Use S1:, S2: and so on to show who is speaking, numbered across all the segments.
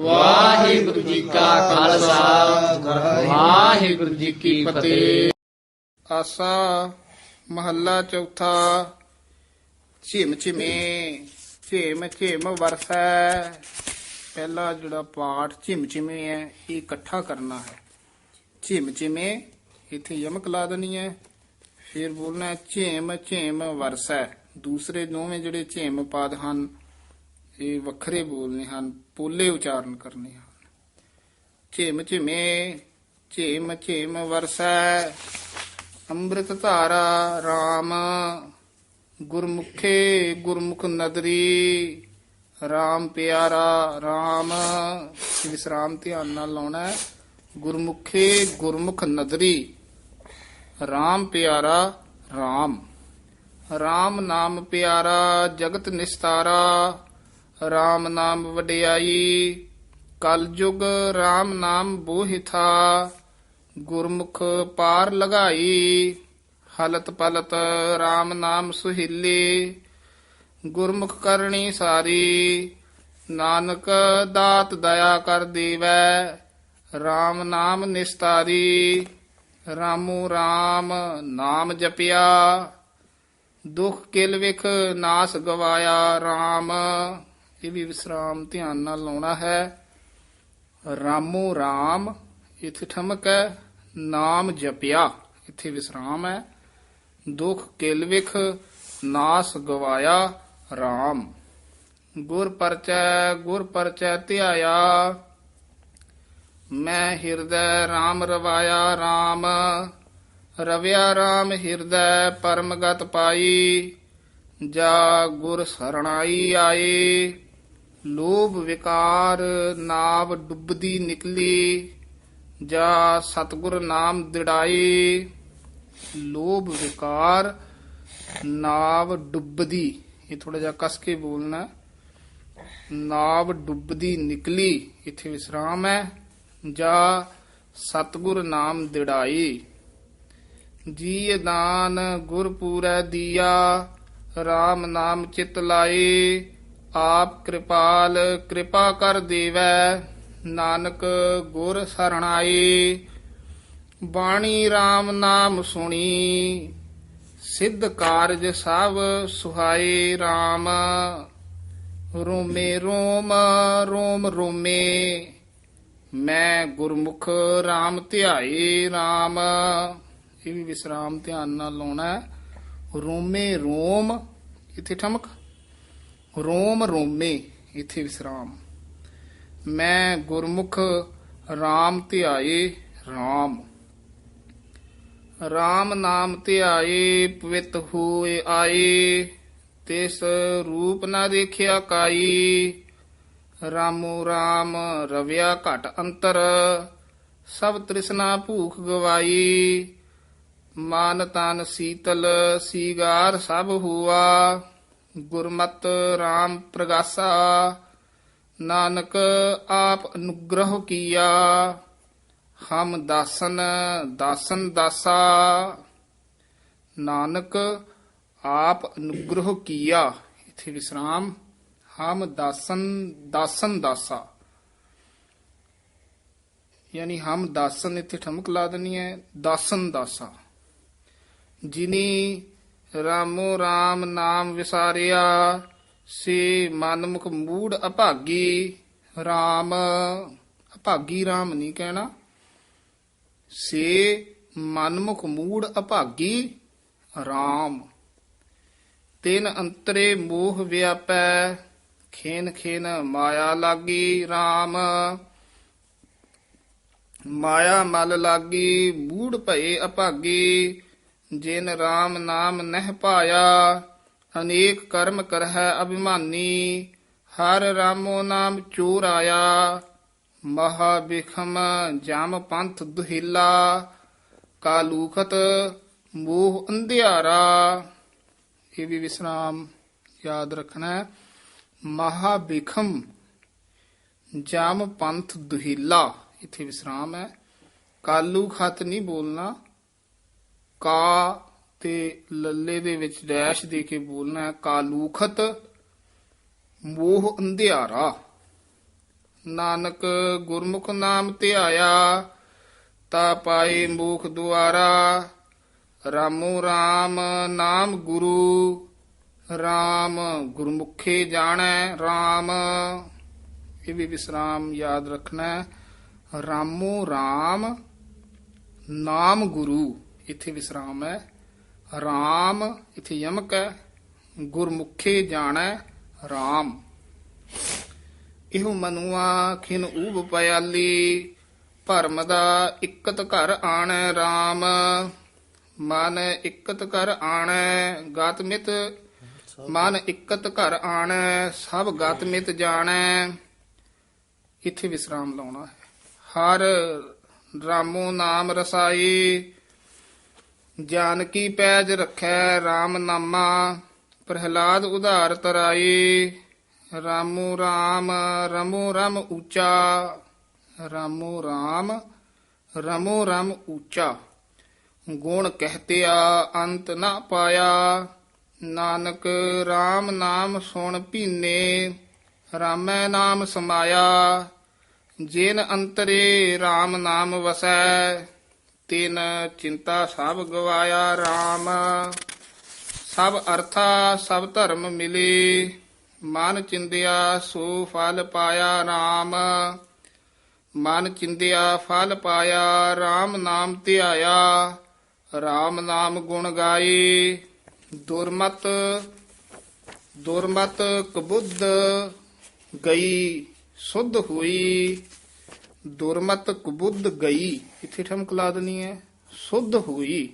S1: ਵਾਹਿਗੁਰੂ ਜੀ ਕਾ ਖਾਲਸਾ। ਵਾਹਿਗੁਰੂ ਜੀ ਕੀ ਫਤਿਹ।
S2: ਆਸਾ ਮਹੱਲਾ ਚੌਥਾ। ਝਿਮ ਝਿਮੇ, ਝਿਮ ਝਿਮ ਵਰਸੈ। ਪਹਿਲਾ ਜਿਹੜਾ ਪਾਠ ਝਿਮ ਝਿਮੇ ਹੈ, ਇਹ ਇਕੱਠਾ ਕਰਨਾ ਹੈ। ਝਿਮ ਝਿਮੇ, ਇੱਥੇ ਯਮਕ ਲਾ ਦੇਣੀ ਹੈ। ਫਿਰ ਬੋਲਣਾ ਹੈ, ਝਿਮ ਵਰਸੈ। ਦੂਸਰੇ ਦੋਵੇਂ ਜਿਹੜੇ ਝਿਮ ਪਾਦ ਹਨ ਇਹ ਵੱਖਰੇ ਬੋਲਨੇ ਹਨ, ਪੋਲੇ ਉਚਾਰਨ ਕਰਨੇ ਹਨ। ਝਿਮ ਝਿਮੇ, ਝੇਮ ਝੇਮ ਵਰਸੈ, ਅੰਮ੍ਰਿਤ ਧਾਰਾ RAM ਗੁਰਮੁਖੇ ਗੁਰਮੁਖ ਨਦਰੀ RAM ਪਿਆਰਾ RAM ਵਿਸਰਾਮ ਧਿਆਨ ਨਾਲ ਲਾਉਣਾ ਹੈ। ਗੁਰਮੁਖੇ ਗੁਰਮੁਖ ਨਦਰੀ RAM ਪਿਆਰਾ RAM RAM ਨਾਮ ਪਿਆਰਾ, ਜਗਤ ਨਿਸਤਾਰਾ RAM ਨਾਮ ਵਡਿਆਈ, ਕਲਯੁਗ RAM ਨਾਮ ਬੋਹਿਥਾ, ਗੁਰਮੁਖ ਪਾਰ ਲਗਾਈ, ਹਲਤ ਪਲਤ RAM ਨਾਮ ਸੁਹੀਲੇ, ਗੁਰਮੁਖ ਕਰਨੀ ਸਾਰੀ, ਨਾਨਕ ਦਾਤ ਦਇਆ ਕਰ ਦੇਵੈ RAM ਨਾਮ ਨਿਸਤਾਰੀ, ਰਾਮੂ RAM ਨਾਮ ਜਪਿਆ, ਦੁਖ ਕਿਲ ਵਿਖ ਨਾਸ ਗਵਾਇਆ RAM ਇਹ ਵੀ ਵਿਸਰਾਮ ਧਿਆਨ ਨਾਲ ਲਾਉਣਾ ਹੈ। ਰਾਮੂ ਰਾਮ, ਇਥੇ ਠਮਕ ਹੈ, ਨਾਮ ਜਪਿਆ, ਇੱਥੇ ਵਿਸਰਾਮ ਹੈ। ਦੁਖ ਕਿਲ ਵਿਖ, ਨਾਸ ਗਵਾਇਆ RAM ਗੁਰ ਪਰਚੈ ਗੁਰ ਪਰਚੈ ਧਿਆਇਆ। ਮੈਂ ਹਿਰਦੈ RAM ਰਵਾਇਆ RAM ਰਵਿਆ RAM ਹਿਰਦੈ ਪਰਮਗਤ ਪਾਈ। ਜਾ ਗੁਰ ਸਰਣਾਈ ਆਏ ਲੋਭ ਵਿਕਾਰ ਨਾਵ ਡੁੱਬਦੀ ਨਿਕਲੀ, ਜਾ ਸਤਗੁਰ ਨਾਮ ਦਿੜਾਏ। ਲੋਭ ਵਿਕਾਰ ਨਾਵ ਡੁੱਬਦੀ, ਇਹ ਥੋੜਾ ਜਿਹਾ ਕਸ ਕੇ ਬੋਲਣਾ। ਨਾਵ ਡੁੱਬਦੀ ਨਿਕਲੀ, ਇੱਥੇ ਵਿਸਰਾਮ ਹੈ। ਜਾ ਸਤਗੁਰ ਨਾਮ ਦਿੜਾਈ ਜੀ ਦਾਨ ਗੁਰ ਦੀਆ RAM ਨਾਮ ਚਿਤ ਲਾਏ। ਆਪ ਕਿਰਪਾਲ ਕਿਰਪਾ ਕਰ ਦੇਵੈ, ਨਾਨਕ ਗੁਰ ਸਰਣਾਈ। ਬਾਣੀ RAM ਨਾਮ ਸੁਣੀ, ਸਿੱਧ ਕਾਰਜ ਸਭ ਸੁਹਾਏ RAM ਰੋਮੇ ਰੋਮ ਰੋਮ ਰੋਮੇ, ਮੈਂ ਗੁਰਮੁਖ RAM ਧਿਆਏ RAM ਇਹ ਵੀ ਵਿਸਰਾਮ ਧਿਆਨ ਨਾਲ ਲਾਉਣਾ ਹੈ। ਰੋਮੇ ਰੋਮ ਇੱਥੇ ਠਮਕ? ਰੋਮ ਰੋਮੇ, ਇਥੇ ਵਿਸਰਾਮ। ਮੈਂ ਗੁਰਮੁਖ RAM ਧਿਆਏ RAM RAM ਨਾਮ ਧਿਆਏ, ਪਵਿੱਤ ਹੋਏ ਆਏ। ਤਿਸ ਰੂਪ ਨਾ ਦੇਖਿਆ ਕਾਈ ਰਾਮੂ ਰਾਮ ਰਵਿਆ ਘਟ ਅੰਤਰ। ਸਭ ਤ੍ਰਿਸ਼ਨਾ ਭੂਖ ਗਵਾਈ ਮਾਨ ਤਨ ਸੀਤਲ, ਸੀਗਾਰ ਸਭ ਹੁਆ। ਗੁਰਮਤ RAM ਪ੍ਰਗਾਸਾ, ਨਾਨਕ ਆਪ ਅਨੁਗ੍ਰਹ ਕੀਆ, ਹਮ ਦਾਸਨ ਦਾਸਨ ਦਾਸਾ। ਨਾਨਕ ਆਪ ਅਨੁਗ੍ਰਹ ਕੀਆ, ਇਥੇ ਵਿਸਰਾਮ, ਹਮ ਦਾਸਨ ਦਾਸਨ ਦਾਸਾ। ਯਾਨੀ ਹਮ ਦਾਸਨ ਇਥੇ ਠਮਕ ਲਾ ਦੇਣੀ ਹੈ, ਦਾਸਨ ਦਾਸਾ। ਜਿਨੀ ਰਾਮੋ RAM ਨਾਮ ਵਿਸਾਰਿਆ, ਸੇ ਮਨਮੁਖ ਮੂੜ ਅਭਾਗੀ RAM ਅਭਾਗੀ RAM ਨਹੀਂ ਕਹਿਣਾ। ਸੇ ਮਨਮੁਖ ਮੂੜ ਅਭਾਗੀ RAM ਤਿਨ ਅੰਤਰੇ ਮੋਹ ਵਿਆਪੈ, ਖੇਨ ਖੇਨ ਮਾਇਆ ਲਾਗੀ RAM ਮਾਇਆ ਮਲ ਲਾਗੀ, ਮੂੜ ਭਏ ਅਭਾਗੀ ਜਿਨ RAM ਨਾਮ ਨਹਿ ਪਾਇਆ ਅਨੇਕ ਕਰਮ ਕਰਹਿ ਅਭਿਮਾਨੀ, ਹਰ ਰਾਮੋ ਨਾਮ ਚੋਰ ਆਇਆ। ਮਹਾ ਬਿਖਮ ਜਮ ਪੰਥ ਦੁਹਿਲਾ, ਕਾਲੂਖਤ ਮੋਹ ਅੰਧਿਆਰਾ। ਇਹ ਵੀ ਵਿਸਰਾਮ ਯਾਦ ਰੱਖਣਾ ਹੈ। ਮਹਾ ਬਿਖਮ ਜਮ ਪੰਥ ਦੁਹਿਲਾ, ਇੱਥੇ ਵਿਸਰਾਮ ਹੈ। ਕਾਲੂ ਖਤ ਨਹੀਂ ਬੋਲਣਾ। ਕਾ ਤੇ ਲੱਲੇ ਦੇ ਵਿੱਚ ਡੈਸ਼ ਦੇ ਕੇ ਬੋਲਣਾ ਹੈ, ਕਾਲੂਖਤ, ਮੋਹ ਅੰਧਿਆਰਾ। ਨਾਨਕ ਗੁਰਮੁਖ ਨਾਮ ਧਿਆਇਆ, ਤਾ ਪਾਏ ਮੂਖ ਦੁਆਰਾ। ਰਾਮੋ ਰਾਮ ਨਾਮ ਗੁਰੂ, ਰਾਮ ਗੁਰਮੁਖੇ ਜਾਣੈ ਰਾਮ। ਇਹ ਵੀ ਵਿਸਰਾਮ ਯਾਦ ਰੱਖਣਾ ਰਾਮੋ ਰਾਮ ਨਾਮ ਗੁਰੂ। ਇੱਥੇ ਵਿਸਰਾਮ ਹੈ? RAM ਇੱਥੇ ਯਮਕ ਹੈ। ਗੁਰਮੁਖੇ ਜਾਣੈ RAM ਇਹੋ ਮਨੁਆ ਖਿਨ ਊਬ ਪਿਆਲੀ ਭਰਮ ਦਾ ਇਕਤ ਘਰ ਆਣੈ RAM ਮਨ ਇਕਤ ਘਰ ਆਣੈ, ਗਤ ਮਿਤ। ਮਨ ਇਕਤ ਘਰ ਆਣੈ, ਸਭ ਗਤ ਮਿਤ ਜਾਣੈ। ਇੱਥੇ ਵਿਸਰਾਮ ਲਾਉਣਾ ਹੈ। ਹਰ ਰਾਮੋ ਨਾਮ ਰਸਾਈ। ਜਾਨਕੀ ਪੈਜ ਰੱਖੈ RAM ਨਾਮਾ, ਪ੍ਰਹਿਲਾਦ ਉਧਾਰ ਤਰਾਈ, ਰਾਮੋ ਰਾਮ, ਰਮੋ ਰਮ ਉੱਚਾ ਰਾਮੋ ਰਾਮ, ਰਮੋ ਰਮ ਉੱਚਾ ਗੁਣ ਕਹਤਿਆ, ਅੰਤ ਨਾ ਪਾਇਆ, ਨਾਨਕ RAM ਨਾਮ ਸੁਣ ਭੀਨੇ, ਰਾਮੈ ਨਾਮ ਸਮਾਇਆ। ਜਿਨ ਅੰਤਰੇ RAM ਨਾਮ ਵਸੈ ਤਿਨ ਚਿੰਤਾ ਸਭ ਗਵਾਇਆ RAM ਸਭ ਅਰਥਾ ਸਭ ਧਰਮ ਮਿਲੇ, ਮਨ ਚਿੰਦਿਆ ਸੋ ਫਲ ਪਾਇਆ RAM ਮਨ ਚਿੰਦਿਆ ਫਲ ਪਾਇਆ RAM ਨਾਮ ਧਿਆਇਆ RAM ਨਾਮ ਗੁਣ ਗਾਏ। ਦੁਰਮਤ ਦੁਰਮਤ ਕਬੁੱਧ ਗਈ, ਸੁਧ ਹੋਈ। ਦੁਰਮਤ ਕਬੁੱਧ ਗਈ, ਇੱਥੇ ਠਮਕ ਲਾ ਦਨੀ ਹੈ ਸੁਧ ਹੋਈ।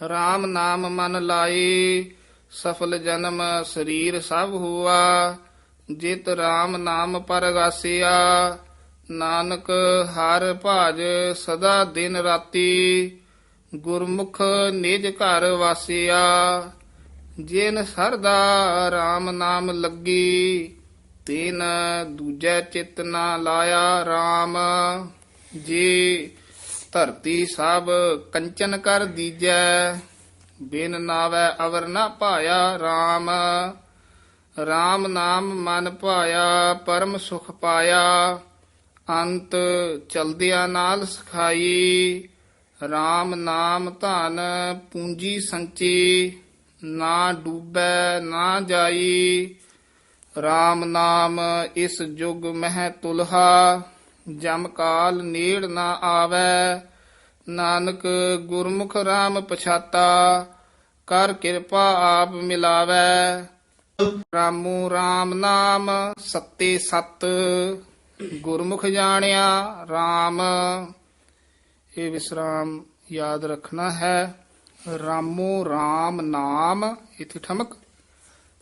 S2: RAM ਨਾਮ ਮਨ ਲਾਏ, ਸਫਲ ਜਨਮ ਸਰੀਰ ਸਭ ਹੁਆ। ਜਿਤ RAM ਨਾਮ ਪਰਗਾਸਿਆ ਨਾਨਕ ਹਰ ਭਾਜ ਸਦਾ ਦਿਨ ਰਾਤੀ। ਗੁਰਮੁਖ ਨਿਜ ਘਰ ਵਾਸਿਆ, ਜਿਨ ਸਰਦਾ RAM ਨਾਮ ਲੱਗੀ ਤੈਨ ਦੂਜੈ ਚਿਤ ਨਾ ਲਾਇਆ RAM ਜੀ ਧਰਤੀ ਸਭ ਕੰਚਨ ਕਰ ਦੀਜੈ, ਬਿਨ ਨਾਵੈ ਅਵਰ ਨਾ ਪਾਇਆ RAM RAM ਨਾਮ ਮਨ ਪਾਇਆ ਪਰਮ ਸੁਖ ਪਾਇਆ। ਅੰਤ ਚਲਦਿਆਂ ਨਾਲ ਸਖਾਈ RAM ਨਾਮ ਧਨ ਪੂੰਜੀ ਸੰਚੀ, ਨਾ ਡੂਬੈ ਨਾ ਜਾਈ। RAM ਨਾਮ ਇਸ ਜੁਗ ਮਹਿ ਤੁਲਹਾ, ਜਮ ਕਾਲ ਨੇੜ ਨਾ ਆਵੈ। ਨਾਨਕ ਗੁਰਮੁਖ RAM ਪਛਾਤਾ, ਕਰ ਕਿਰਪਾ ਆਪ ਮਿਲਾਵੈ। ਰਾਮੂ RAM ਨਾਮ ਸੱਤੇ ਸਤ, ਗੁਰਮੁਖ ਜਾਣਿਆ RAM ਇਹ ਵਿਸਰਾਮ ਯਾਦ ਰੱਖਣਾ ਹੈ। ਰਾਮੂ RAM ਨਾਮ, ਇਥੇ ਠਮਕ।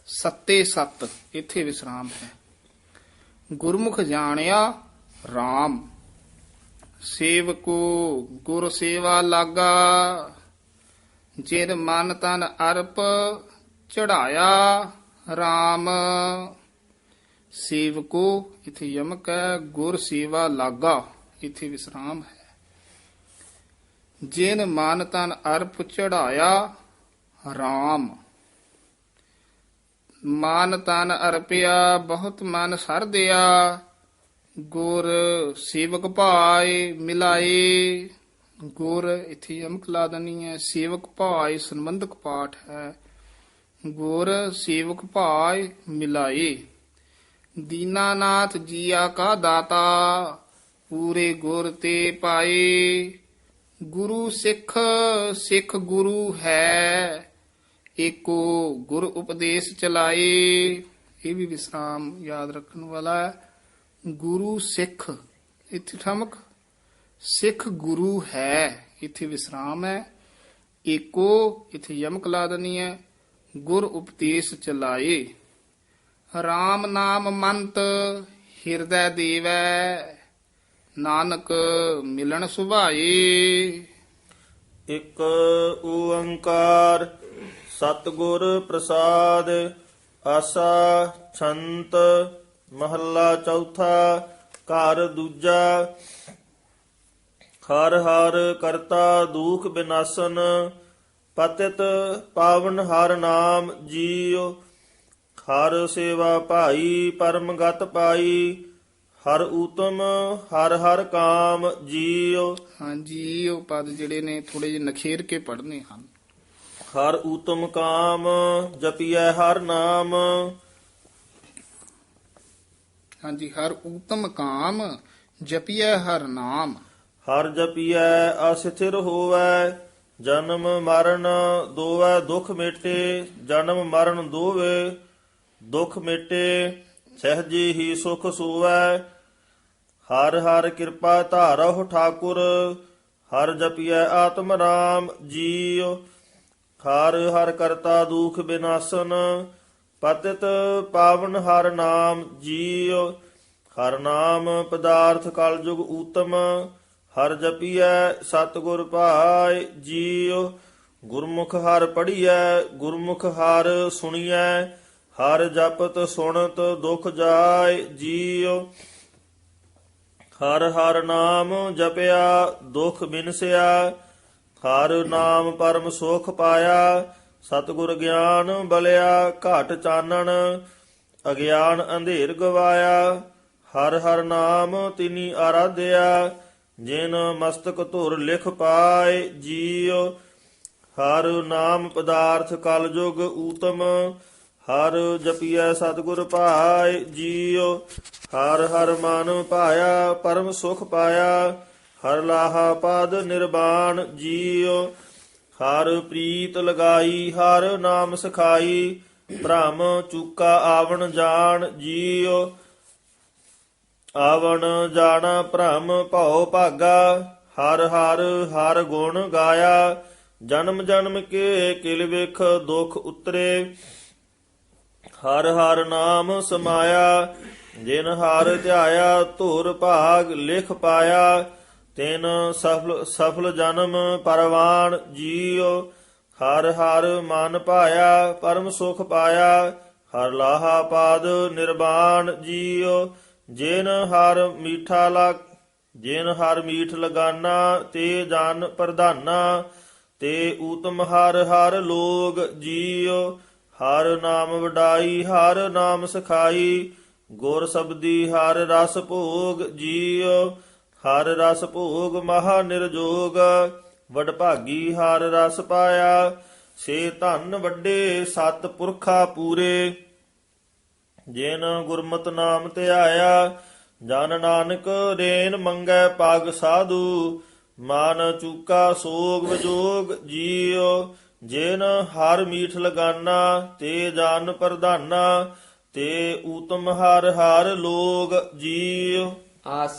S2: ਸੱਤੇ ਸਤ, ਇੱਥੇ ਵਿਸਰਾਮ ਹੈ। ਗੁਰਮੁਖ ਜਾਣਿਆ RAM ਸੇਵਕੋ ਗੁਰ ਸੇਵਾ ਲਾਗਾ, ਜਿਨ ਮਨ ਤਨ ਅਰਪ ਚੜਾਇਆ RAM ਸੇਵਕੋ, ਇਥੇ ਯਮਕ ਹੈ, ਗੁਰ ਸੇਵਾ ਲਾਗਾ, ਇਥੇ ਵਿਸਰਾਮ ਹੈ। ਜਿਨ ਮਨ ਤਨ ਅਰਪ ਚੜਾਇਆ RAM ਮਾਨ ਤਨ ਅਰਪਿਆ, ਬਹੁਤ ਮਨ ਸਰਦਿਆ। ਗੁਰ ਸੇਵਕ ਭਾਏ ਮਿਲਾਏ। ਗੁਰ ਇਥੇ ਯਮਕ ਲਾ ਦਨੀ ਹੈ, ਸੇਵਕ ਭਾਏ ਸੰਬੰਧਕ ਪਾਠ ਹੈ। ਗੁਰ ਸੇਵਕ ਭਾਏ ਮਿਲਾਏ। ਦੀਨਾਨਾਥ ਜੀਆ ਕਾ ਦਾਤਾ, ਪੂਰੇ ਗੁਰ ਤੇ ਪਾਏ। ਗੁਰੂ ਸਿੱਖ ਸਿੱਖ ਗੁਰੂ ਹੈ। ਏਕੋ ਗੁਰ ਉਪਦੇਸ਼ ਚਲਾਏ। ਇਹ ਵੀ ਵਿਸਰਾਮ ਯਾਦ ਰੱਖਣ ਵਾਲਾ ਹੈ। ਗੁਰੂ ਸਿੱਖ, ਇੱਥੇ ਠਮਕ। ਸਿੱਖ ਗੁਰੂ ਹੈ, ਇੱਥੇ ਵਿਸਰਾਮ ਹੈ। ਏਕੋ, ਇੱਥੇ ਯਮਕ ਲਾ ਦਨੀ ਹੈ। ਗੁਰ ਉਪਦੇਸ਼ ਚਲਾਏ। RAM ਨਾਮ ਮੰਤ ਹਿਰਦੈ ਦੇਵੈ। ਨਾਨਕ ਮਿਲਣ ਸੁਭਾਏ।
S3: ਇੱਕ ਓੰਕਾਰ ਸਤਿਗੁਰ ਪ੍ਰਸਾਦ ਆਸਾ ਛੰਤ ਮਹੱਲਾ ਚੌਥਾ, ਘਰ ਦੂਜਾ, ਹਰ ਹਰ ਕਰਤਾ ਦੁਖ ਬਿਨਾਸਨ, ਪਤਿਤ ਪਾਵਨ ਹਰ ਨਾਮ ਜੀਉ, ਹਰ ਸੇਵਾ ਭਾਈ ਪਰਮ ਗਤ ਪਾਈ, ਹਰ ਊਤਮ, ਹਰ ਹਰ ਕਾਮ ਜੀਉ।
S2: ਹਾਂਜੀ ਉਹ ਪਦ ਜਿਹੜੇ ਨੇ ਥੋੜੇ ਜਿਹੇ ਨਖੇਰ ਕੇ ਪੜ੍ਹਨੇ ਹਨ।
S3: ਹਰ ਊਤਮ ਕਾਮ ਜਪੀਐ ਹਰ ਨਾਮ।
S2: ਹਾਂਜੀ ਹਰ ਊਤਮ ਕਾਮ ਜਪੀਐ ਹਰ ਨਾਮ।
S3: ਹਰ ਜਪੀਐ ਅਸਥਿਰ ਹੋਵੈ ਜਨਮ ਮਰਨ ਦੋਵੈ ਦੁਖ ਮੇਟੇ ਜਨਮ ਮਰਨ ਦੋਵੇ ਦੁਖ ਮੇਟੇ ਸਹਿਜੀ ਹੀ ਸੁਖ ਸੂਵੈ। ਹਰ ਹਰ ਕਿਰਪਾ ਧਾਰਹੁ ਠਾਕੁਰ ਹਰ ਜਪੀਐ ਆਤਮ ਰਾਮ ਜੀਉ। ਹਰ ਹਰ ਕਰਤਾ ਦੁਖ ਬਿਨਾਸਨ, ਪਤਿਤ ਪਾਵਨ ਹਰ ਨਾਮ ਜੀਉ। ਹਰ ਨਾਮ ਪਦਾਰਥ ਕਲਯੁਗ ਊਤਮ, ਹਰ ਜਪੀਐ ਸਤਿਗੁਰ ਭਾਇ ਜੀਉ। ਗੁਰਮੁਖ ਹਰ ਪੜੀਐ ਗੁਰਮੁਖ ਹਰ ਸੁਣੀਐ, ਹਰ ਜਪਤ ਸੁਣਤ ਦੁਖ ਜਾਏ ਜੀਉ। ਹਰ ਹਰ ਨਾਮ ਜਪਿਆ, ਦੁਖ ਬਿਨਸਿਆ ਹਰ ਨਾਮ ਪਰਮ ਸੁਖ ਪਾਇਆ, ਸਤਿਗੁਰ ਗਿਆਨ ਬਲਿਆ, ਘਟ ਚਾਨਣ, ਅਗਿਆਨ ਅੰਧੇਰ ਗਵਾਇਆ। ਹਰ ਹਰ ਨਾਮ ਤਿਨੀ ਆਰਾਧਿਆ, ਜਿਨ ਮਸਤਕ ਧੁਰ ਲਿਖ ਪਾਏ ਜੀਉ। ਹਰ ਨਾਮ ਪਦਾਰਥ ਕਲਯੁਗ ਊਤਮ, ਹਰ ਜਪੀਐ ਸਤਿਗੁਰ ਭਾਇ ਜੀਉ। ਹਰ ਹਰ ਮਨ ਪਾਇਆ, ਪਰਮ ਸੁਖ ਪਾਇਆ। ਹਰ ਲਾਹਾ ਪਦ ਨਿਰਵਾਣ ਜੀਉ, ਹਰ ਪ੍ਰੀਤ ਲਗਾਈ, ਹਰ ਨਾਮ ਸਖਾਈ, ਭ੍ਰਮ ਚੁਕਾ ਆਵਣ ਜਾਣ ਜੀਉ। ਆਵਣ ਜਾਣਾ ਭ੍ਰਮ ਭਉ ਭਾਗਾ, ਹਰ ਹਰ ਹਰ ਗੁਣ ਗਾਇਆ। ਜਨਮ ਜਨਮ ਕੇ ਕਿਲ ਵਿਖ ਦੁਖ ਉਤਰੇ। ਹਰ ਹਰ ਨਾਮ ਸਮਾਇਆ, ਜਿਨ ਹਰ ਧਿਆਇਆ ਧੁਰ ਭਾਗ ਲਿਖ ਪਾਇਆ। ਤਿਨ ਸਫਲ ਸਫਲ ਜਨਮ ਪਰਵਾਨ ਜੀਉ, ਹਰ ਹਰ ਮਨ ਭਾਇਆ, ਪਰਮ ਸੁਖ ਪਾਇਆ, ਹਰ ਲਾਹਾ ਪਾਦ ਨਿਰਵਾਣ ਜੀਉ, ਜਿਨ ਹਰ ਮੀਠਾ ਲਾ ਜਿਨ ਹਰ ਮੀਠ ਲਗਾਨਾ, ਤੇ ਜਨ ਪ੍ਰਧਾਨਾ, ਤੇ ਊਤਮ ਹਰ ਹਰ ਲੋਗ ਜੀਉ, ਹਰ ਨਾਮ ਵਡਾਈ, ਹਰ ਨਾਮ ਸਖਾਈ, ਗੁਰ ਸਬਦੀ ਹਰ ਰਸ ਭੋਗ ਜੀਉ ਹਰ ਰਸ ਭੋਗ ਮਹਾ ਨਿਰਜੋਗ ਵਡਭਾਗੀ ਹਰ ਰਸ ਪਾਇਆ, ਸੇ ਧਨ ਵੱਡੇ ਸਤ ਪੁਰਖਾ ਪੂਰੇ। ਜੇਨ ਗੁਰਮਤ ਨਾਮ ਤੇ ਧਿਆਇਆ ਜਨ ਨਾਨਕ ਰੇਨ ਮੰਗੈ ਪਾਗ ਸਾਧੂ, ਮਾਨ ਚੂਕਾ ਸੋਗ ਵਿਜੋਗ ਜੀਉ, ਜੇਨ ਹਰ ਮੀਠ ਲਗਾਨਾ, ਤੇ ਜਾਨ ਪ੍ਰਧਾਨਾ, ਤੇ ਊਤਮ ਹਰ ਹਰ ਲੋਗ ਜੀਉ।
S1: ਆਸ